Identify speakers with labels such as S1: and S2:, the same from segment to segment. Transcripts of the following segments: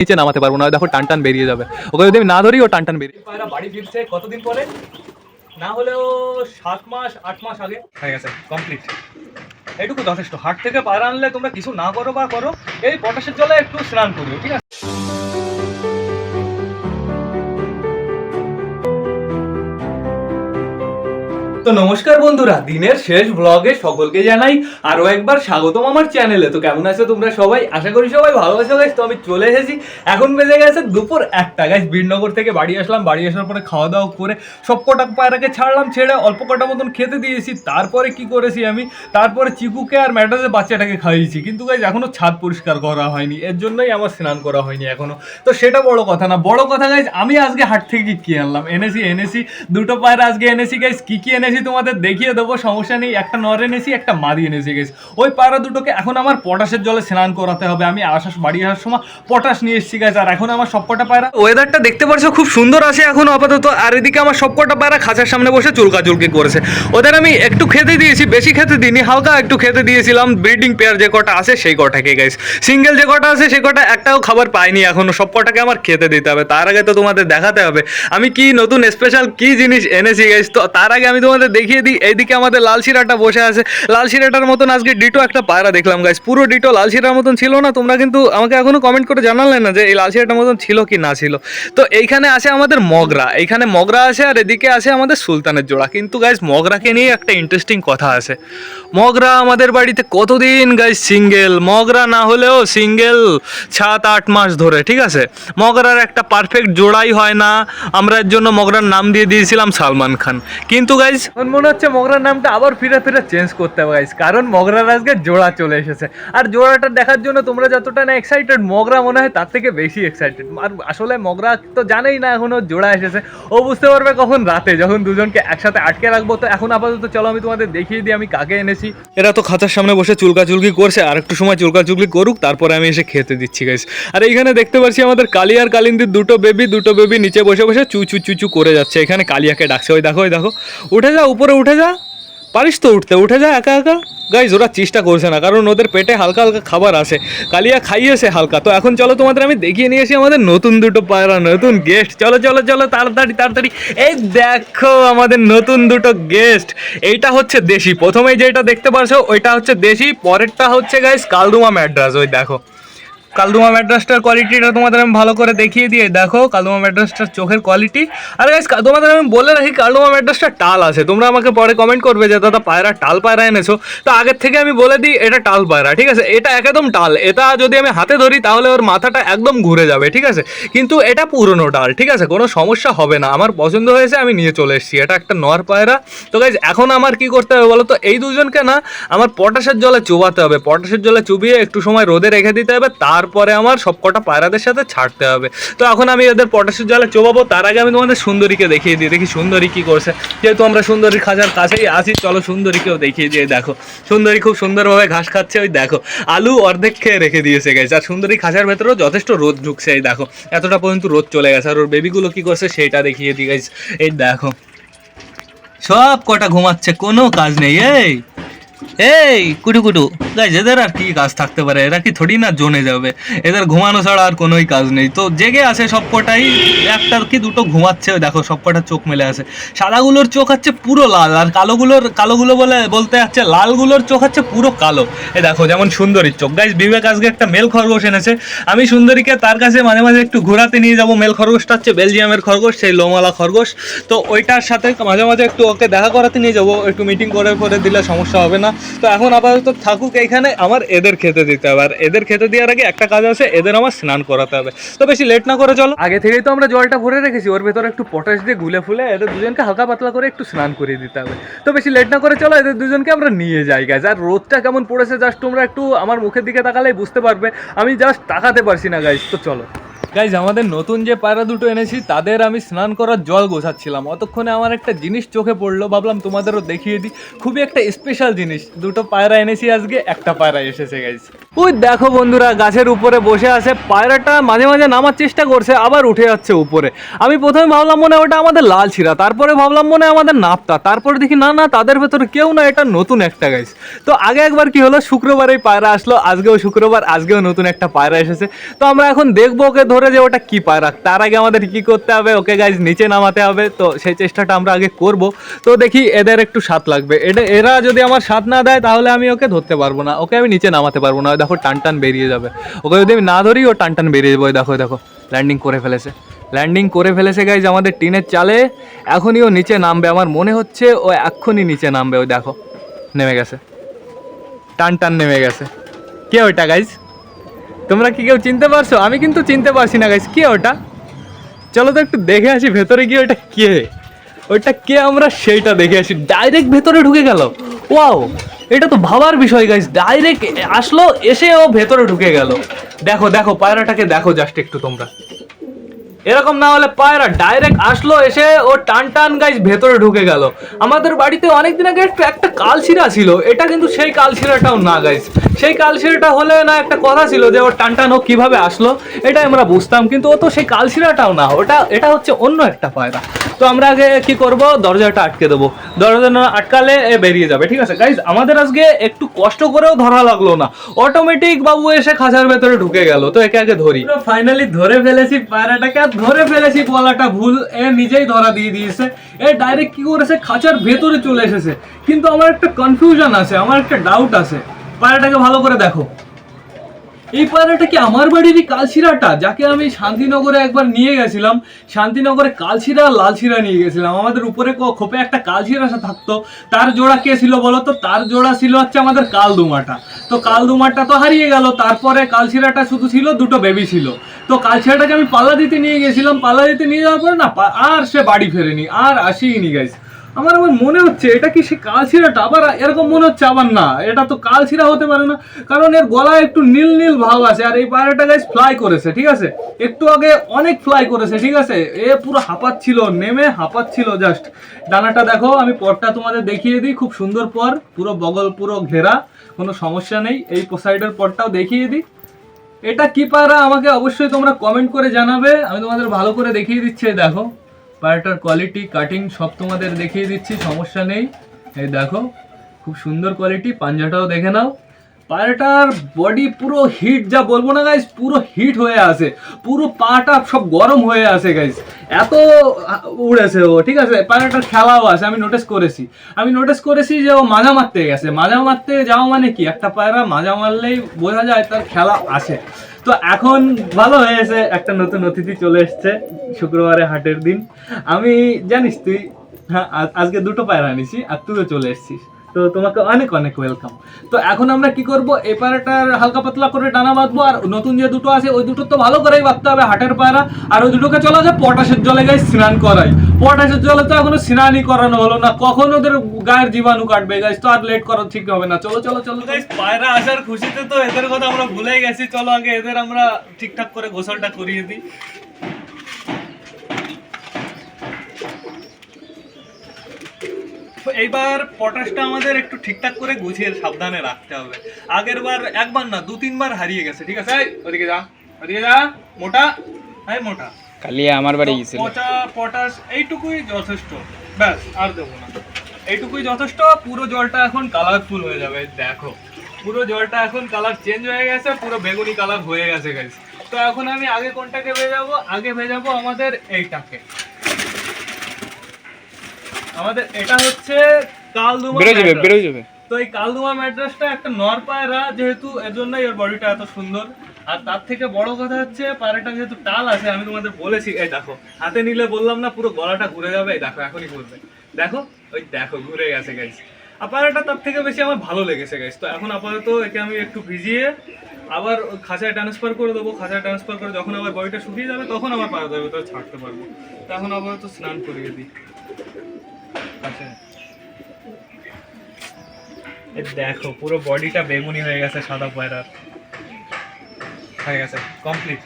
S1: নিচে নামাতে পারব না দেখো টান টান বেরিয়ে যাবে। ওকে যদি আমি না ধরি, ও টান টান বেরিয়ে বাড়ি ফিরছে, কতদিন পরে? না হলেও সাত মাস, আট মাস আগে। হয়ে গেছে কমপ্লিট এটুকু যথেষ্ট। হাট থেকে পায়রা আনলে তোমরা কিছু না করো বা করো, এই পটাশের জলে একটু স্নান করবে ঠিক আছে? তো নমস্কার বন্ধুরা, দিনের শেষ ব্লগে সকলকে জানাই আরও একবার স্বাগতম আমার চ্যানেলে তো কেমন আছো তোমরা সবাই? আশা করি সবাই ভালো আছো গাইজ তো আমি চলে এসেছি। এখন বেজে গেছে দুপুর একটা। গাইজ বীরনগর থেকে বাড়ি আসলাম, বাড়ি আসার পরে খাওয়া দাওয়া করে সব কটা পায়রাকে ছাড়লাম, ছেড়ে অল্প কটা মতন খেতে দিয়েছি। তারপরে কি করেছি আমি? তারপরে চিকুকে আর ম্যাডাজের বাচ্চাটাকে খাইয়েছি। কিন্তু গাইজ এখনও ছাদ পরিষ্কার করা হয়নি। এর জন্যই আমার স্নান করা হয়নি এখনও। তো সেটা বড় কথা না। বড় কথা গাইজ আমি আজকে হাট থেকে কি আনলাম। এনেছি এনেছি। দুটো পায়রা আজকে এনেছি গাইজ কি কি এনেছি তোমাদের দেখিয়ে দেবো, সমস্যা নেই, একটা নর এনেছি, একটা মাদি এনেছি গাইজ ওই পায়রা দুটোকে এখন আমার পটাশের জলে স্নান করাতে হবে। আমি আসার বাড়ি আসার সময় পটাশ নিয়ে এসেছি গাইজ আর এখন আমার সবকটা পায়রা ওয়েদারটা দেখতে পারছ, খুব সুন্দর আছে এখন আপাতত, আর এদিকে আমার সবকটা পায়রা খাঁচার সামনে বসে চুলকা চুলকি করেছে। ওদের আমি একটু খেতে দিয়েছি, বেশি খেতে দিইনি, হালকা একটু খেতে দিয়েছিলাম ব্রিডিং পেয়ার যে কটা আছে, সেই কটাকে গাইজ সিঙ্গেল যে কটা আছে, সেই কটা একটাও খাবার পাইনি এখনও, সব কটাকে আমার খেতে দিতে হবে। তার আগে তো তোমাদের দেখাতে হবে। আমি কি নতুন স্পেশাল কি জিনিস এনেছি গাইজ তো তার আগে আমি তোমাদের দেখিয়ে দিই, এইদিকে আমাদের লাল শিরাটা বসে আছে। লাল শিরাটার মতন আজকে ডিটো একটা পায়রা দেখলাম গাইজ পুরো ডিটো লাল শিরার মতন ছিল না, তোমরা কিন্তু আমাকে এখনও কমেন্ট করে জানালে না যে এই লাল শিরাটার মতন ছিল কি না ছিল। তো এইখানে আছে আমাদের মগরা, এইখানে মগরা আছে আর এদিকে আছে আমাদের সুলতানের জোড়া। কিন্তু গাইজ মগরাকে নিয়ে একটা ইন্টারেস্টিং কথা আছে। মগরা আমাদের বাড়িতে কতদিন গাইজ সিঙ্গেল মগরা না হলেও সিঙ্গেল সাত, আট মাস ধরে, ঠিক আছে? মগরার একটা পারফেক্ট জোড়াই হয় না। আমরা এর জন্য মগরার নাম দিয়ে দিয়েছিলাম সালমান খান। কিন্তু গাইজ মনে হচ্ছে মগরার নামটা আবার ফিরে ফিরে চেঞ্জ করতে হবে গাইজ কারণ মগরার আজকে জোড়া চলে এসেছে। আর জোড়াটা দেখার জন্য তোমরা যতটা না এক্সাইটেড মগরা মনে হয় তার থেকে বেশি এক্সাইটেড আর আসলে মগরা তো জানেই না এখনও জোড়া এসেছে। ও বুঝতে পারবে কখন রাতে, যখন দুজনকে একসাথে আটকে রাখব। তো এখন আপাতত চলো আমি তোমাদের দেখিয়ে দিই আমি কাকে এনেছি। এরা তো খাঁচার সামনে বসে চুলকা চুলকি করছে, আর একটু সময় চুলকা চুলকি করুক, তারপরে আমি এসে খেতে দিচ্ছি গাইস আর এইখানে দেখতে পাচ্ছি আমাদের কালি আর কালিন্দির দুটো বেবি দুটো বেবি নিচে বসে বসে চু চু চু চু করে যাচ্ছে। এখানে কালিয়াকে ডাকছে। ওই দেখো ওই দেখো। উঠে যা, উপরে উঠে যা। পারিস তো উঠতে, উঠে যা একা একা। গাইজ ওরা চেষ্টা করছে না, কারণ ওদের পেটে হালকা হালকা খাবার আসে কালিয়া খাইয়েছে হালকা। তো এখন চলো তোমাদের আমি দেখিয়ে নিয়ে এসি আমাদের নতুন দুটো পায়রা, নতুন গেস্ট চলো চলো চলো, তাড়াতাড়ি তাড়াতাড়ি। এই দেখো আমাদের নতুন দুটো গেস্ট এইটা হচ্ছে দেশি। প্রথমেই যেটা দেখতে পারছ, ওইটা হচ্ছে দেশি। পরেরটা হচ্ছে গাইজ কালদুমা ম্যাড্রাস। ওই দেখো। কালদুমা ম্যাড্রাসটার কোয়ালিটিটা তোমাদের আমি ভালো করে দেখিয়ে দিয়ে দেখো, কালদুমা ম্যাড্রাসটার চোখের কোয়ালিটি আর গাইস তোমাদের আমি বলে রাখি, কালদুমা ম্যাড্রাসটা টাল আছে। তোমরা আমাকে পরে কমেন্ট করবে যে, দাদা, পায়রা টাল পায়রা এনেছো। তো আগের থেকে আমি বলে দিই, এটা টাল পায়রা, ঠিক আছে? এটা একদম টাল। এটা যদি আমি হাতে ধরি, তাহলে ওর মাথাটা একদম ঘুরে যাবে, ঠিক আছে? কিন্তু এটা পুরনো টাল, ঠিক আছে? কোনো সমস্যা হবে না। আমার পছন্দ হয়েছে, আমি নিয়ে চলে এসেছি। এটা একটা নর পায়রা। তো গাইজ এখন আমার কি করতে হবে বলো তো এই দুজনকে না, আমার পটাশের জলে চুবাতে হবে। পটাশের জলে চুবিয়ে একটু সময় রোদে রেখে দিতে হবে। তারপরে আমার সবকটা পায়রাদের সাথে ছাড়তে হবে। তো এখন আমি ওদের পটাশের জলে চোবাবো, তার আগে আমি তোমাদের সুন্দরীকে দেখিয়ে দিই, দেখি সুন্দরী কি করছে। যেহেতু আমরা সুন্দরী খাঁচার কাছেই আসি চলো সুন্দরীকেও দেখিয়ে দিয়ে দেখো। সুন্দরী খুব সুন্দরভাবে ঘাস খাচ্ছে, ওই দেখো, আলু অর্ধেক খেয়ে রেখে দিয়েছে গেছে আর সুন্দরী খাঁচার ভেতরেও যথেষ্ট রোদ ঢুকছে, এই দেখো, এতটা পর্যন্ত রোদ চলে গেছে, আর ওর বেবিগুলো কি করছে সেটা দেখিয়ে দিই এই দেখো। সব কটা ঘুমাচ্ছে, কোনো কাজ নেই, এই! এই, কুটু কুটু। গাইজ এদের আর কি কাজ থাকতে পারে? এরা কি থোড়ি না জোনে যাবে? এদের ঘুমানো ছাড়া আর কোনোই কাজ নেই। তো জেগে আছে সব কটাই একটা কি দুটো ঘুমাচ্ছে, দেখো সব কটা চোখ মেলে আছে। সাদাগুলোর চোখ হচ্ছে পুরো লাল, আর কালোগুলোর, কালোগুলো বলে বলতে যাচ্ছে লালগুলোর চোখ হচ্ছে পুরো কালো। এই দেখো, যেমন সুন্দরীর চোখ। গাইজ বিবেক আজকে একটা মেল খরগোশ এনেছে। আমি সুন্দরীকে তার কাছে মাঝে মাঝে একটু ঘোরাতে নিয়ে যাব। মেল খরগোশটা হচ্ছে বেলজিয়ামের খরগোশ, সেই লোমালা খরগোশ। তো ওইটার সাথে মাঝে মাঝে একটু ওকে দেখা করাতে নিয়ে যাব। একটু মিটিং করে করে দিলে সমস্যা হবে না। তো এখন আপাতত থাকুক এইখানে, আমার এদের খেতে দিতে হবে। আর এদের খেতে দেওয়ার আগে একটা কাজ আছে, এদের আমার স্নান করাতে হবে। তো বেশি লেট না করে চলো। আগে থেকেই তো আমরা জলটা ভরে রেখেছি, ওর ভেতরে একটু পটাশ দিয়ে গুলে ফুলে এদের দুজনকে হালকা পাতলা করে একটু স্নান করিয়ে দিতে হবে। তো বেশি লেট না করে চলো, এদের দুজনকে আমরা নিয়ে যাই গাইজ আর রোদটা কেমন পড়েছে জাস্ট তোমরা একটু আমার মুখের দিকে তাকালেই বুঝতে পারবে। আমি জাস্ট তাকাতে পারছি না গাইজ তো চলো। গাইজ আমাদের নতুন যে পায়রা দুটো এনেছি, তাদের আমি স্নান করার জল গোছাচ্ছিলাম। অতক্ষণে আমার একটা জিনিস চোখে পড়ল, ভাবলাম তোমাদেরও দেখিয়ে দিই। খুবই একটা স্পেশাল জিনিস, দুটো পায়রা এনেছি আজকে, একটা পায়রা এসেছে গাইজ ওই দেখো বন্ধুরা, গাছের উপরে বসে আছে, পায়রাটা মাঝে মাঝে নামার চেষ্টা করছে, আবার উঠে যাচ্ছে উপরে। আমি প্রথমে ভাবলাম মনে ওটা আমাদের লাল ছিরা তারপরে ভাবলাম মনে আমাদের নাপতা, তারপরে দেখি না না, তাদের ভেতরে কেউ না, এটা নতুন একটা গাইস তো আগে একবার কি হলো, শুক্রবার এই পায়রা আসলো, আজকেও শুক্রবার, আজকেও নতুন একটা পায়রা এসেছে। তো আমরা এখন দেখব ওকে ধরে যে ওটা কি পায়রা? তার আগে আমাদের কি করতে হবে? ওকে গাইজ নিচে নামাতে হবে। তো সেই চেষ্টাটা আমরা আগে করব। তো দেখি এদের একটু স্বাদ লাগবে। এটা এরা যদি আমার স্বাদ না দেয়, তাহলে আমি ওকে ধরতে পারব না। ওকে আমি নিচে নামাতে পারব না। দেখো টান টান বেরিয়ে যাবে। ওকে যদি আমি না ধরি, ও টান টান বেরিয়ে যাবে। দেখো দেখো ল্যান্ডিং করে ফেলেছে। ল্যান্ডিং করে ফেলেছে গাইজ আমাদের টিনের চালে। এখনই ও নিচে নামবে। আমার মনে হচ্ছে ও এক্ষুনি নিচে নামবে। ওই দেখো, নেমে গেছে। টান টান নেমে গেছে। কে ওইটা গাইজ তোমরা কি কেউ চিনতে পারছ? আমি কিন্তু চিনতে পারছি না গাইস কে ওটা? চলো তো একটু দেখে আসি ভেতরে গিয়ে ওটা কে। ওটা কে আমরা সেইটা দেখে আসি। ডাইরেক্ট ভেতরে ঢুকে গেল। ওয়াও এটা তো ভাবার বিষয় গাইস ডাইরেক্ট আসলো, এসে ও ভেতরে ঢুকে গেল। দেখো দেখো, পায়রাটাকে দেখো জাস্ট একটু তোমরা। এরকম না হলে পায়রা ডাইরেক্ট আসলো এসে ও টান টান গাইস ভেতরে ঢুকে গেল। আমাদের বাড়িতে অনেকদিন আগে একটা কালশিরা ছিল। এটা কিন্তু সেই কালশিরাটাও না গাইস সেই কালশিরাটা হলে না একটা কথা ছিল যে ও টান টান ও কীভাবে আসলো এটা আমরা বুঝতাম। কিন্তু ও তো সেই কালশিরাটাও না। ওটা, এটা হচ্ছে অন্য একটা পায়রা। তো আমরা আগে কি করব? দরজাটা আটকে দেবো। দরজা না আটকালে এ বেরিয়ে যাবে। ঠিক আছে গাইজ আমাদের আজকে একটু কষ্ট করেও ধরা লাগল না। অটোমেটিক বাবু এসে খাঁচার ভেতরে ঢুকে গেল। তো একে আগে ধরি। ফাইনালি ধরে ফেলেছি পায়রাটাকে। ধরে ফেলেছি বলাটা ভুল। এ নিজেই ধরা দিয়ে দিয়েছে। এ ডাইরেক্ট কি করেছে? খাঁচার ভেতরে চলে এসেছে। কিন্তু আমার একটা কনফিউশন আছে, আমার একটা ডাউট আছে। পায়রাটাকে ভালো করে দেখো। এই পায়রাটা কি আমার বাড়িরই কালশিরাটা? যাকে আমি শান্তিনগরে একবার নিয়ে গেছিলাম, শান্তিনগরে কালশিরা লালশিরা নিয়ে গেছিলাম। আমাদের উপরে খোপে একটা কালশিরা থাকতো। তার জোড়া কে ছিল বলো তো? তার জোড়া ছিল হচ্ছে আমাদের কালদুমাটা। তো কালদুমাটা তো হারিয়ে গেল। তারপরে কালশিরাটা শুধু ছিল, দুটো বেবি ছিল। তো কালশিরাটাকে আমি পাল্লা দিতে নিয়ে গেছিলাম। পাল্লা দিতে নিয়ে যাওয়ার পরে না আর সে বাড়ি ফেরেনি। আর আসেইনি গাইস আমার আমার মনে হচ্ছে, এটা কি সে কালশিরাটা আবার এরকম মনে হচ্ছে আবার না। এটা তো কালশিরা হতে পারে না। কারণ এর গলায় একটু নীল নীল ভাব আছে, আর এই পায়রাটা গাইস ফ্লাই করেছে, ঠিক আছে? একটু আগে অনেক ফ্লাই করেছে, ঠিক আছে? এ পুরো হাঁপাচ্ছিল, নেমে হাঁপাচ্ছিল জাস্ট ডানাটা দেখো, আমি পরটা তোমাদের দেখিয়ে দিই, খুব সুন্দর পর, পুরো বগল, পুরো ঘেরা, কোনো সমস্যা নেই। এই সাইডের পরটাও দেখিয়ে দিই। এটা কি পায়রা? আমাকে অবশ্যই তোমরা কমেন্ট করে জানাবে। আমি তোমাদের ভালো করে দেখিয়ে দিচ্ছি দেখো। পায়রাটার কোয়ালিটি কাটিং সব তোমাদের দেখিয়ে দিচ্ছি, সমস্যা নেই। এই দেখো, খুব সুন্দর কোয়ালিটি পাঞ্জাটাও দেখে নাও। পায়রাটার বডি পুরো হিট যা বলব না গাইস পুরো হিট হয়ে আছে। পুরো পাটা সব গরম হয়ে আছে গাইস এত উড়েছে ও, ঠিক আছে? পায়রাটার খেলাও আছে, আমি নোটিস করেছি। আমি নোটিস করেছি যে ও মাজা মারতে গেছে। মাজা মারতে যাওয়া মানে কি? একটা পায়রা মাজা মারলেই বোঝা যায় তার খেলা আছে। তো এখন ভালো হয়েছে একটা নতুন অতিথি চলে এসছে শুক্রবারে হাটের দিন। আমি, জানিস তুই হ্যাঁ আজকে দুটো পায়রা আনিছি আর তুইও চলে এসেছিস। তো তোমাকে অনেক অনেক ওয়েলকাম তো এখন আমরা কি করব? এই পায়রাটার হালকা পাতলা করে ডানা বাঁধবো, আর নতুন যে দুটো আছে, ওই দুটো তো ভালো করেই বাঁধতে হবে হাটের পায়রা আর ওই দুটোকে চলা যায় পটাশের জলে গায়ে স্নান করাই। পটাশের জলে তো এখনও স্নানই করানো হলো না। কখন ওদের গায়ের জীবাণু কাটবে গাইস তো আর লেট করা ঠিক হবে না। চলো চলো চলো গাইস পায়রা আসার খুশিতে তো এদের কথা আমরা ভুলে গেছি। চলো আগে এদের আমরা ঠিকঠাক করে গোসলটা করিয়ে দিই। এইবার পটাশটা আমাদের একটু ঠিকঠাক করে গুছিয়ে সাবধানে রাখতে হবে। আগের বার একবার না দু তিনবার হারিয়ে গেছে ঠিক আছে? ওদিকে যা ওদিকে যা মোটা এই মোটা।
S2: কালিয়া আমার বাড়ি গেছিল।
S1: পচা পটাশ এইটুকুই যথেষ্ট ব্যাস আর দেবো না। এইটুকুই যথেষ্ট পুরো জলটা এখন কালারফুল হয়ে যাবে দেখো। পুরো জলটা এখন কালার চেঞ্জ হয়ে গেছে পুরো বেগুনি কালার হয়ে গেছে গাইস তো এখন আমি আগে কোনটাকে ভেজাবো? আগে ভেজাবো আমাদের এইটাকে। আমাদের এটা হচ্ছে কালদুমা
S2: বেরো যাবে বেরো যাবে।
S1: তো এই কালদুমা ম্যাড্রাসটা একটা নর পায়রা যেহেতু এর জন্যই ওর বডিটা এত সুন্দর। আর তার থেকে বড় কথা হচ্ছে পায়রাটা যেহেতু টাল আছে আমি তোমাদের বলেছি এই দেখো হাতে নিলে বললাম না পুরো গলাটা ঘুরে যাবে এই দেখো এখনই ঘুরবে। দেখো ওই দেখো ঘুরে গেছে গাইস আর পায়রাটা তার থেকে বেশি আমার ভালো লেগেছে গাইস তো এখন আপাতত একে আমি একটু ভিজিয়ে আবার খাঁচায় ট্রান্সফার করে দেবো। খাঁচায় ট্রান্সফার করে যখন আবার বডিটা শুকিয়ে যাবে তখন আবার পায়রা দেবে তো ছাড়তে পারব। তো এখন আপাতত স্নান করিয়ে দিই। দেখো পুরো বডিটা বেগুনি হয়ে গেছে সাদা পায়রার হয়ে গেছে কমপ্লিট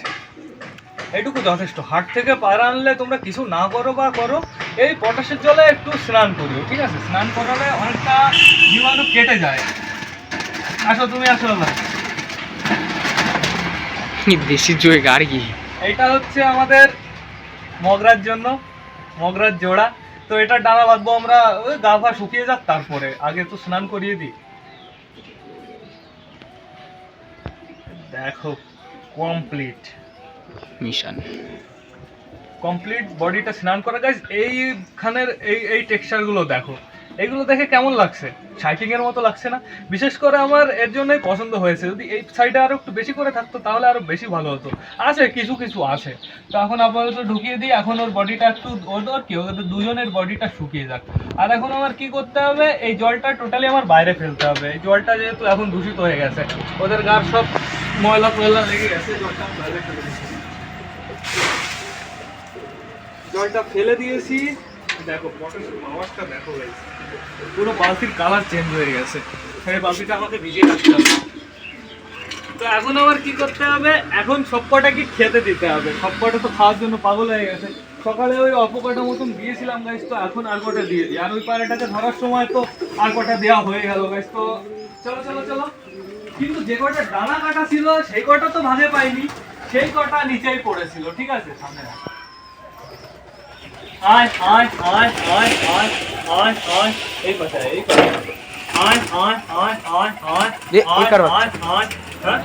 S1: এইটুকু যথেষ্ট। হাট থেকে পায়রা আনলে তোমরা কিছু না করো বা করো এই পটাশের জলে একটু স্নান করিও ঠিক আছে? স্নান করালে অনেকটা জীবাণু কেটে যায়। আসো তুমি আসো এবার।
S2: দেশি জয় গাড়ি
S1: এটা হচ্ছে আমাদের মগরার জন্য মগরার জোড়া। তো এটা ডানা বাঁধবো আমরা ওই গা ফা শুকিয়ে যাক তারপরে আগে তো স্নান করিয়ে দিই। দেখো কমপ্লিট
S2: মিশন।
S1: কমপ্লিট বডিটা স্নান করা। গাইজ এইখানের এই এই টেক্সচারগুলো দেখো। এগুলো দেখে কেমন লাগছে? সাইকিং এর মতো লাগছে না? বিশেষ করে আমার এর জন্যই পছন্দ হয়েছে। যদি এই সাইডে আরও একটু বেশি করে থাকতো, তাহলে আরও বেশি ভালো হতো। আছে, কিছু কিছু আছে। তো এখন আপাতত ঢুকিয়ে দিই। এখন ওর বডিটা একটু, ওর কি? ওদের দুজনের বডিটা শুকিয়ে যাক। আর এখন আমার কি করতে হবে? এই জলটা টোটালি আমার বাইরে ফেলতে হবে। এই জলটা যেহেতু এখন দূষিত হয়ে গেছে, ওদের গার সব ময়লা টয়লা লেগে গেছে জলটা বাইরে ফেলে জলটা ফেলে দিয়েছি। দেখো পটেটোর পাওয়ারটা দেখো guys। পুরো বালতির কালার চেঞ্জ হয়ে গেছে। এই বালতিটা আমাকে ভিজিয়ে রাখতে হবে। তো এখন আবার কি করতে হবে? এখন সব কটাকে খেতে দিতে হবে। সব কটা তো খাওয়ার জন্য পাগল হয়ে গেছে। সকালে ওই অল্প কটা মতন দিয়েছিলাম গাইস তো এখন আর কটা দিয়ে দিই? আর ওই পাড়াটাকে ধরার সময় তো আর কটা দেওয়া হয়ে গেল গাইস তো চলো চলো চলো। কিন্তু যে কটা ডানা কাটা ছিল, সেই কটা তো ভাগে পাইনি। সেই কটা নিচেই পড়েছিল, ঠিক আছে? সামনে আয় আয় আয় আয় আয়। আয় আয় এই কথা এই কথা আয় আয় আয় আয় আয়
S2: এ, এ কার
S1: আয় আয় হ্যাঁ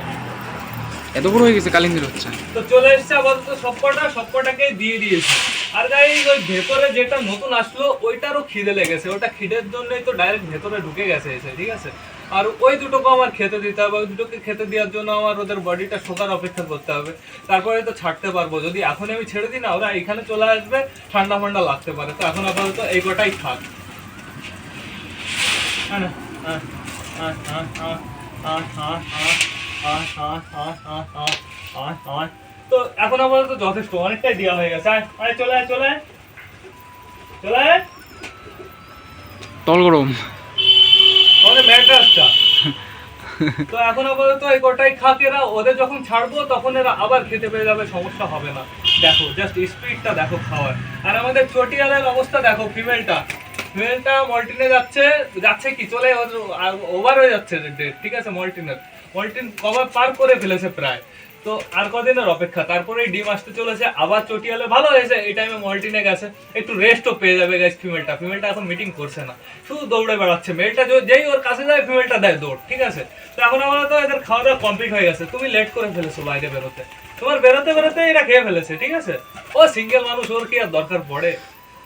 S2: এত বড় হয়ে? গেছে কালিন্দির হচ্ছে
S1: তো চলে এসছে আপাতত সবকটা সবকটাকে দিয়ে দিয়েছে। আর গাই ওই ভেতরে যেটা নতুন আসলো ওইটারও খিদে লেগেছে। ওটা খিদের জন্যই তো ডাইরেক্ট ভেতরে ঢুকে গেছে এসে ঠিক আছে? আর ওই দুটোকে আমার খেতে দিতে হবে, ওই দুটোকে খেতে দেওয়ার জন্য আমার ওদের বডিটা শোকার অপেক্ষা করতে হবে। তারপরে তো ছাড়তে পারব, যদি এখন আমি ছেড়ে দিই না, ওরা এখানে চলে আসবে, ঠান্ডা ফান্ডা লাগতে পারে। তো এখন আপাতত এই কটাই থাক। তো এখন আপাতত যথেষ্ট, অনেকটাই দেওয়া হয়ে গেছে। চলে চলে চলে
S2: তল গরম।
S1: আমাদের ম্যাড্রাসটা। তো এখন আপাতত এই কটাই খাক এরা, ওদের যখন ছাড়বো, তখন এরা আবার খেতে পেয়ে যাবে, সমস্যা হবে না। দেখো জাস্ট স্পিডটা দেখো খাওয়ার। আর আমাদের চটিয়ালের অবস্থা দেখো ফিমেলটা ফিমেলটা মল্টিনে যাচ্ছে যাচ্ছে কি? চলে ওভার হয়ে যাচ্ছে, ঠিক আছে, মল্টিনের। মল্টিন কভার পার করে ফেলেছে প্রায়। তো আর কদিনের অপেক্ষা? তারপরে ডিম আসতে চলেছে, আবার চটিয়ালে। ভালো হয়েছে, এই টাইমে মল্টিনে গেছে একটু রেস্টও পেয়ে যাবে গাইস ফিমেলটা ফিমেলটা এখন মিটিং করছে না। শুধু দৌড়ে বেড়াচ্ছে। মেলটা যেই ওর কাছে যায় ফিমেলটা দেয় দৌড়, ঠিক আছে? তো এখন আমরা তো এদের খাওয়া দাওয়া কমপ্লিট হয়ে গেছে। তুমি লেট করে ফেলেছো বাইরে বেরোতে। তোমার বেরোতে বেরোতে এরা খেয়ে ফেলেছে, ঠিক আছে? ও সিঙ্গেল মানুষ, ওর কি আর দরকার পড়ে?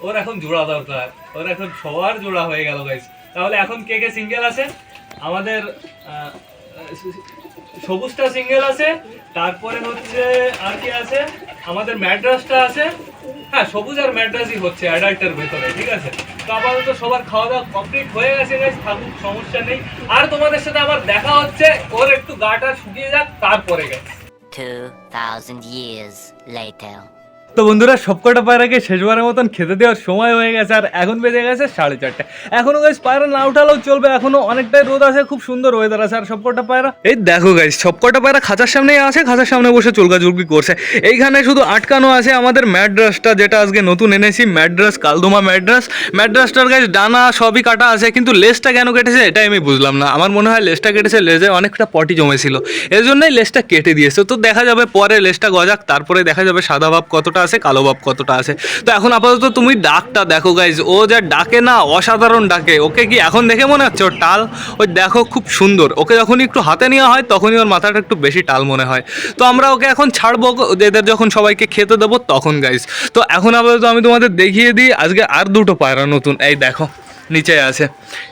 S1: ওর এখন জোড়া দরকার। ওর এখন সবার জোড়া হয়ে গেল গাইস তাহলে এখন কে কে সিঙ্গেল আছে? আমাদের সবুজটা সিঙ্গেল আছে তারপরে হচ্ছে আর কি আছে? আমাদের ম্যাড্রাসটা আছে। হ্যাঁ সবুজ আর ম্যাড্রাসই হচ্ছে অ্যাডাল্টের ভেতরে ঠিক আছে? তো আপাতত সবার খাওয়া দাওয়া কমপ্লিট হয়ে গেছে গাইস থাকুক সমস্যা নেই। আর তোমাদের সাথে আমার দেখা হচ্ছে ওর একটু গাটা শুকিয়ে যাক তারপরে গেছে
S3: 2,000 years later.
S1: তো বন্ধুরা, সব সবকটা পায়রাকে শেষবারের মতন খেতে দেওয়ার সময় হয়ে গেছে আর এখন বেজে গেছে সাড়ে চারটে। এখনও গাইস পায়রা না উঠালেও চলবে, এখনও অনেকটাই রোদ আছে, খুব সুন্দর ওয়েদার আছে। আর সবকটা পায়রা এই দেখো গাইস সবকটা পায়রা খাঁচার সামনেই আছে, খাঁচার সামনে বসে চুলকাচুলকি করছে। এইখানে শুধু আটকানো আছে আমাদের ম্যাড্রাসটা, যেটা আজকে নতুন এনেছি, ম্যাড্রাস, কালদোমা ম্যাড্রাস। ম্যাড্রাসটার গাইস ডানা সবই কাটা আছে, কিন্তু লেজটা কেন কেটেছে এটাই আমি বুঝলাম না। আমার মনে হয় লেজটা কেটেছে, লেজে অনেকটা পটি জমেছিল। এর জন্যই লেজটা কেটে দিয়েছে। তো দেখা যাবে পরে লেজটা গজাক, তারপরে দেখা যাবে সাদা ভাব কতটা আছে, কালো বাপ কতটা আছে। তো এখন আপাতত তুমি ডাকটা দেখো গাইজ ও যা ডাকে না, অসাধারণ ডাকে। ওকে কি এখন দেখে মনে হচ্ছে ওর টাল? ওই দেখো, খুব সুন্দর। ওকে যখনই একটু হাতে নেওয়া হয়, তখনই ওর মাথাটা একটু বেশি টাল মনে হয়। তো আমরা ওকে এখন ছাড়বো, এদের যখন সবাইকে খেতে দেবো তখন গাইজ তো এখন আপাতত আমি তোমাদের দেখিয়ে দিই, আজকে আর দুটো পায়রা নতুন। এই দেখো। নিচে আছে।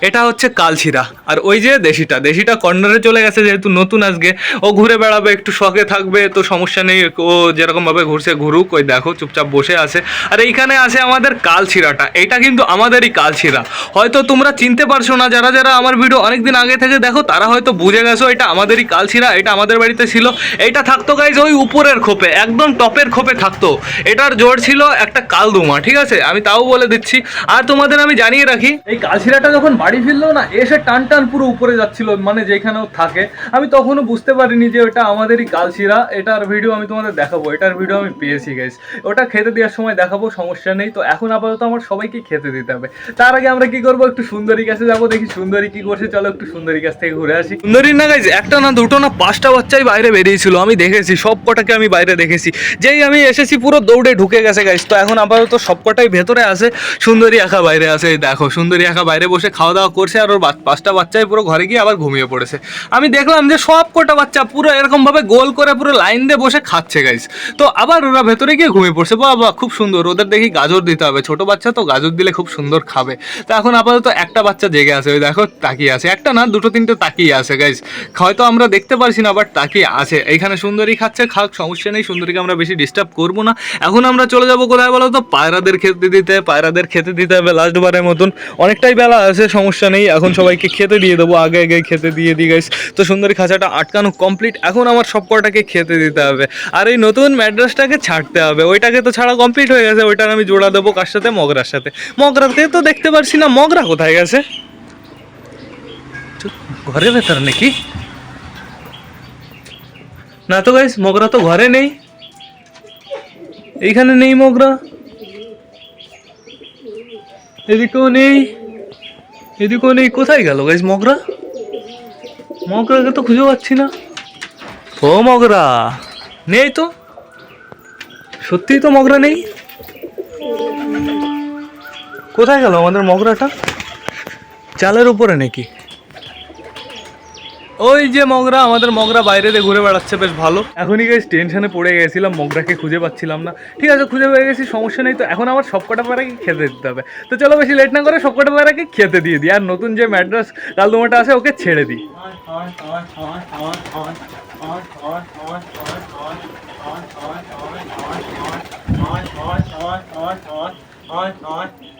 S1: এটা হচ্ছে কালছিরা আর ওই যে দেশিটা দেশিটা কর্নারে চলে গেছে যেহেতু নতুন আজকে। ও ঘুরে বেড়াবে, একটু শখে থাকবে, তো সমস্যা নেই, ও যেরকম ভাবে ঘুরছে ঘুরুক, ওই দেখো, চুপচাপ বসে আছে। আর এইখানে আছে আমাদের কালছিরাটা এটা কিন্তু আমাদেরই কালছিরা হয়তো তোমরা চিনতে পারছ না, যারা যারা আমার ভিডিও অনেকদিন আগে থেকে দেখো, তারা হয়তো বুঝে গেছো, এটা আমাদেরই কালছিরা এটা আমাদের বাড়িতে ছিল। এইটা থাকতো গাইজ ওই উপরের খোপে, একদম টপের খোপে থাকতো। এটার জোর ছিল একটা কালদুমা, ঠিক আছে? আমি তাও বলে দিচ্ছি। আর তোমাদের আমি জানিয়ে রাখি এই কালশিরাটা যখন বাড়ি ফিরলো না, এসে টান টান পুরো উপরে যাচ্ছিল মানে যেখানে থাকে। আমি তখনও বুঝতে পারিনি যে ওটা আমাদেরই কালশিরা, এটার ভিডিও আমি তোমাদের দেখাবো, এটার ভিডিও আমি পেয়েছি গাইস ওটা খেতে দেওয়ার সময় দেখাবো, সমস্যা নেই। তো এখন আপাতত আমার সবাইকে খেতে দিতে হবে। তার আগে আমরা কি করব, একটু সুন্দরী কাছে যাব, দেখি সুন্দরী কি করছে। চলো একটু সুন্দরী কাছ থেকে ঘুরে আসি। সুন্দরী না গাইজ একটা না, দুটো না, পাঁচটা বাচ্চাই বাইরে বেরিয়েছিল, আমি দেখেছি সব কটাকে আমি বাইরে দেখেছি। যেই আমি এসেছি, পুরো দৌড়ে ঢুকে গেছে গাইজ তো এখন আপাতত সব কটাই ভেতরে আছে, সুন্দরী একা বাইরে আছে দেখো, সুন্দরী একা বাইরে বসে খাওয়া দাওয়া করছে আর ওর পাঁচটা বাচ্চাই পুরো ঘরে গিয়ে আবার ঘুমিয়ে পড়েছে। আমি দেখলাম যে সব কটা বাচ্চা পুরো এরকমভাবে গোল করে পুরো লাইন দিয়ে বসে খাচ্ছে গাইস তো আবার ওরা ভেতরে গিয়ে ঘুমিয়ে পড়ছে। বাহ খুব সুন্দর। ওদের দেখি গাজর দিতে হবে। ছোট বাচ্চা তো গাজর দিলে খুব সুন্দর খাবে। তো এখন আপাতত একটা বাচ্চা জেগে আছে। ওই দেখো, তাকিয়ে আছে। একটা না, দুটো, তিনটে তাকিয়ে আছে গাইস হয়তো আমরা দেখতে পারছি না বাট তাকিয়ে আছে। এইখানে সুন্দরী খাচ্ছে, খাক, সমস্যা নেই। সুন্দরীকে আমরা বেশি ডিস্টার্ব করব না। এখন আমরা চলে যাব কোথায় বলো তো পায়রাদের খেতে দিতে, পায়রাদের খেতে দিতে হবে লাস্ট বারের মতন। অনেকটাই বেলা আছে, সমস্যা নেই। এখন সবাইকে খেতে দিয়ে দেবো। আগে আগে খেতে দিয়ে দিই গাইস তো সুন্দরী খাঁচাটা আটকানো কমপ্লিট এখন আমার সব কটাকে খেতে দিতে হবে। আর এই নতুন ম্যাড্রাসটাকে ছাড়তে হবে। ওইটাকে তো ছাড়া কমপ্লিট হয়ে গেছে। ওইটার আমি জোড়া দেবো কার সাথে? মগরার সাথে। মগরাতে তো দেখতে পারছি না। মগরা কোথায় গেছে? ঘরে ভেতর নাকি? না তো গাইস মগরা তো ঘরে নেই। এইখানে নেই মগরা। এদিকেও নেই এদিকেও নেই কোথায় গেল গাইজ মগরা? মগরাকে তো খুঁজে পাচ্ছি না। ও মগরা, নেই তো? সত্যিই তো মগরা নেই? কোথায় গেল আমাদের মগরাটা? চালের উপরে নাকি? ওই যে মগরা আমাদের মগরা বাইরে দিয়ে ঘুরে বেড়াচ্ছে বেশ ভালো এখনই গেছি টেনশনে পড়ে গেছিলাম মগরাকে খুঁজে পাচ্ছিলাম না ঠিক আছে খুঁজে পেয়ে গেছি সমস্যা নেই তো এখন আমার সবকটা পায়রাকে খেতে দিতে হবে তো চলো বেশি লেট না করে সবকটা পায়রাকে খেতে দিয়ে দিই আর নতুন যে ম্যাড্রাস কালদোমাটা আছে ওকে ছেড়ে দিই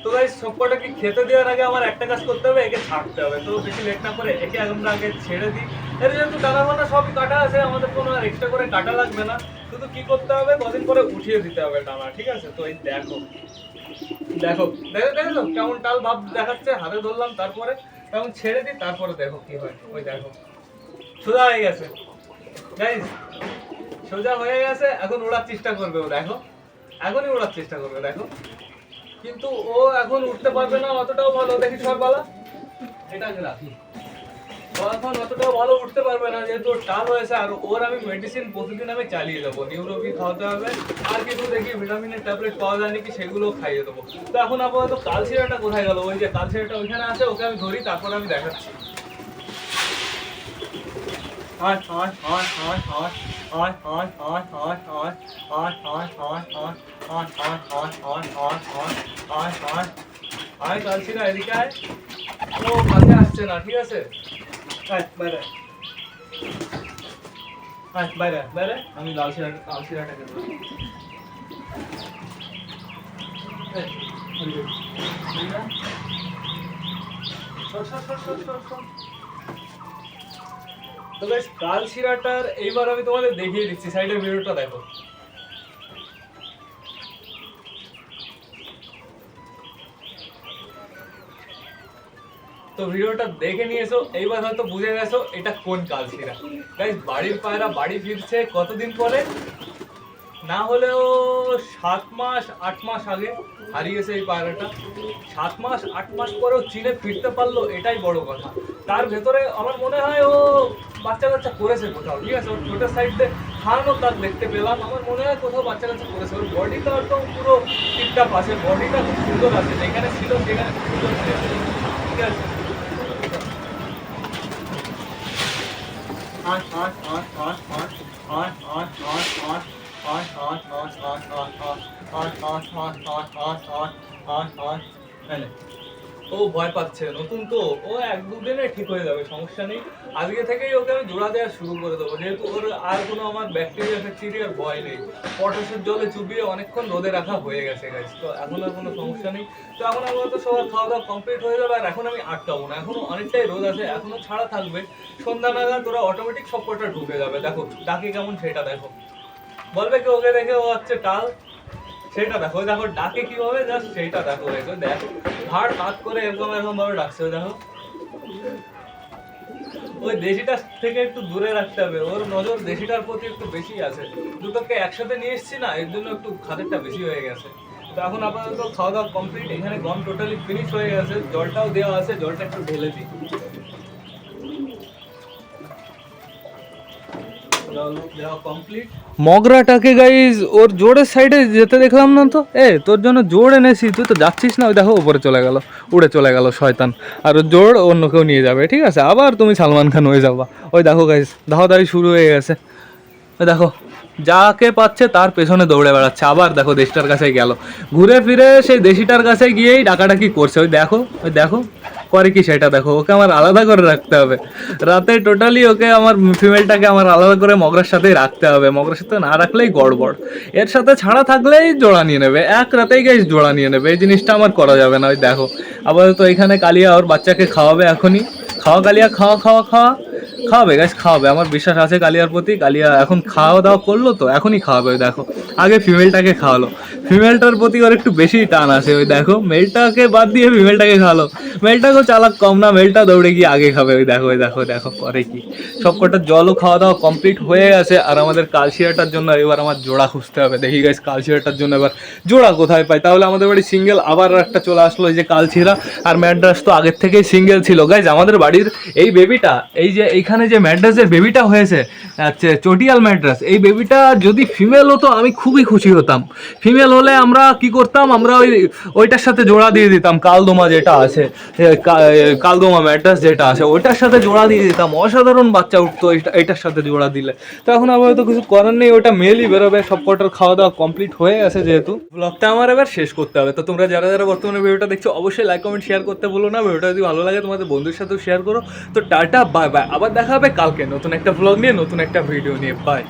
S1: তো ভাই সবকটাকে খেতে দেওয়ার আগে আমার একটা কাজ করতে হবে, একে ছাড়তে হবে। তো বেশি লেট না করে একে আমরা আগে ছেড়ে দিই। এর যেহেতু ডানা ফানা সবই কাটা আছে, আমাদের কোনো আর এক্সট্রা করে কাটা লাগবে না। শুধু কি করতে হবে, কদিন পরে উঠিয়ে দিতে হবে ডানা ঠিক আছে? তো এই দেখো দেখো দেখো দেখো কেমন টাল ভাব দেখাচ্ছে? হাতে ধরলাম, তারপরে এখন ছেড়ে দিই, তারপরে দেখো কি হয়। ওই দেখো, সোজা হয়ে গেছে। গাইজ সোজা হয়ে গেছে, এখন ওড়ার চেষ্টা করবে ও, দেখো। এখনই ওড়ার চেষ্টা করবে, দেখো। কিন্তু ও এখন উঠতে পারবে না, অতটাও ভালো। দেখি সরবালা এটা রাখি। ও এখন অতটাও ভালো উঠতে পারবে না, যেহেতু ওর টাল হয়েছে, আর ওর আমি মেডিসিন প্রতিদিন আমি চালিয়ে দেবো। নিউরোপি খাওয়াতে হবে, আর কিছু দেখি ভিটামিনের ট্যাবলেট পাওয়া যায় নাকি সেগুলো খাইয়ে দেবো। তো এখন আপাতত কালসিরাটা কোথায় গেল? ওই যে কালসিরাটা ওইখানে আছে, ওকে আমি ধরি, তারপর আমি দেখাচ্ছি। আয় কালছি না এদিকে আয় ও কাছে আসছে না ঠিক আছে আয় বাইরে আয় বাইরে বাইরে আমি লাল শিরা লাল শিরাটাকে দেবো সর সর সর সর সর তো এইবার আমি তোমাদের দেখিয়ে দিচ্ছি সাইডের ভিডিওটা দেখো। তো ভিডিওটা দেখে নিয়েছো, এইবার হয়তো বুঝে গেছো এটা কোন কাল শিরা গাইস বাড়ির পায়রা বাড়ি ফিরছে কতদিন পরে? না হলেও সাত মাস আট মাস আগে হারিয়েছে এই পায়রাটা সাত মাস আট মাস পরেও চীনে ফিরতে পারল এটাই বড় কথা তার ভেতরে আমার মনে হয় ও বাচ্চা কাচ্চা করেছে কোথাও ঠিক আছে ওর ঠোঁটের সাইডে খাওয়ানো তার দেখতে পেলাম আমার মনে হয় কোথাও বাচ্চা কাচ্চা করেছে ওর বডিটা তো পুরো টিপটাপ আছে বডিটা খুব সুন্দর আছে যেখানে ছিল সেখানে খুব সুন্দর ঠিক আছে আট আট আট আট আট আট আট আট আট ও ভয় পাচ্ছে নতুন তো ও এক দুদিনে ঠিক হয়ে যাবে সমস্যা নেই আজকে থেকেই ওকে আমি জোড়া দেওয়া শুরু করে দেবো যেহেতু ওর আর কোনো আমার ব্যাকটেরিয়া ফ্যাকটেরিয়ার ভয় নেই পটাশের জলে চুপিয়ে অনেকক্ষণ রোদে রাখা হয়ে গেছে গাছ তো এখন আর কোনো সমস্যা নেই তো এখন আমার তো সবার খাওয়া দাওয়া কমপ্লিট হয়ে যাবে আর এখন আমি আটকাবো না এখনও অনেকটাই রোদ আছে এখনও ছাড়া থাকবে সন্ধ্যা তোরা অটোমেটিক সব কটা ঢুকে যাবে দেখো ডাকে কেমন সেটা দেখো বলবে কি, ওকে দেখে ও হচ্ছে টাল? সেটা দেখো দেখো, ডাকে কীভাবে জাস্ট সেইটা দেখো ওই দেখো। হাড় হাত করে এরকম এরকম ভাবে ডাকছে দেখো। ওই দেশিটা থেকে একটু দূরে রাখতে হবে, ওর নজর দেশিটার প্রতি একটু বেশি আছে। দুটোকে একসাথে নিয়ে এসেছি না, এর জন্য একটু খাদেরটা বেশি হয়ে গেছে। তো এখন আপাতত খাওয়া দাওয়া কমপ্লিট এখানে গম টোটালি ফিনিশ হয়ে গেছে, জলটাও দেওয়া আছে, জলটা একটু ঢেলে দিই। মগরাটাকে গাইজ ওর জোরের সাইডে যেতে দেখলাম না তো। এ, তোর জন্য জোর এনেছি, তুই তো যাচ্ছিস না, ওই দেখো উপরে চলে গেল, উড়ে চলে গেল শয়তান। আর ওর জোর অন্য কেউ নিয়ে যাবে, ঠিক আছে? আবার তুমি সালমান খান হয়ে যাবা। ওই দেখো গাইজ ধাওদারি শুরু হয়ে গেছে। ওই দেখো, যাকে পাচ্ছে তার পেছনে দৌড়ে বেড়াচ্ছে, আবার দেখো দেশটার কাছে গেল। ঘুরে ফিরে সেই দেশিটার কাছে গিয়েই ডাকাডাকি করছে। ওই দেখো ওই দেখো। করে কি সেটা দেখো? ওকে আমার আলাদা করে রাখতে হবে। রাতে টোটালি ওকে আমার ফিমেলটাকে আমার আলাদা করে মগরার সাথেই রাখতে হবে। মগরার সাথে না রাখলেই গড়বড়। এর সাথে ছাড়া থাকলেই জোড়া নিয়ে নেবে। এক রাতেই গাইস জোড়া নিয়ে নেবে। এই জিনিসটা আমার করা যাবে না। ওই দেখো। আপাতত এখানে কালিয়া ওর বাচ্চাকে খাওয়াবে এখনই। খাওয়া কালিয়া, খাওয়া খাওয়া খাওয়া। খাওয়াবে গাছ খাওয়াবে। আমার বিশ্বাস আছে কালিয়ার প্রতি। কালিয়া এখন খাওয়া দাওয়া করল তো, এখনই খাওয়াবে। দেখো। আগে ফিমেলটাকে খাওয়ালো। ফিমেলটার প্রতি ওর একটু বেশি টান আছে, ওই দেখো। মেলটাকে বাদ দিয়ে ফিমেলটাকে খাওয়ালো মেলটাকেও চালাক কম না মেলটা দৌড়ে গিয়ে আগে খাবে, ওই দেখো ওই দেখো দেখো, পরে কি? সব কটা জলও খাওয়া দাওয়া কমপ্লিট হয়ে গেছে, আর আমাদের কালশিয়াটার জন্য এবার আমার জোড়া খুঁজতে হবে। দেখি গাইস কালশিয়াটার জন্য এবার জোড়া কোথায় পাই? তাহলে আমাদের বাড়ি সিঙ্গেল আবার একটা চলে আসলো, এই যে কালছিরা আর ম্যাড্রাস তো আগের থেকেই সিঙ্গেল ছিল। গাইজ আমাদের বাড়ির এই বেবিটা এই যে এইখানে যে ম্যাড্রাসের বেবিটা হয়েছে আচ্ছা চটিয়াল ম্যাড্রাস, এই বেবিটা যদি ফিমেল হতো, আমি খুবই খুশি হতাম। ফিমেল হলে আমরা কি করতাম? আমরা ওই, ওইটার সাথে জোড়া দিয়ে দিতাম, কালদোমা যেটা আছে কালদোমা ম্যাড্রাস যেটা আছে, ওইটার সাথে জোড়া দিয়ে দিতাম। অসাধারণ বাচ্চা উঠতো এইটার সাথে জোড়া দিলে। তো এখন আপাতত কিছু করার নেই ওটা মেলই বেরোবে, সব কটার খাওয়া দাওয়া কমপ্লিট হয়ে গেছে যেহেতু। ব্লগটা আমার এবার শেষ করতে হবে। তো তোমরা যারা যারা বর্তমানে ভিডিওটা দেখছ, অবশ্যই লাইক কমেন্ট শেয়ার করতে ভুলো না। ভিডিওটা যদি ভালো লাগে, তোমাদের বন্ধুর সাথেও শেয়ার করো। তো টাটা বাই বাই আবার দেখা হবে কালকে নতুন একটা ব্লগ নিয়ে, নতুন একটা ভিডিও নিয়ে। বাই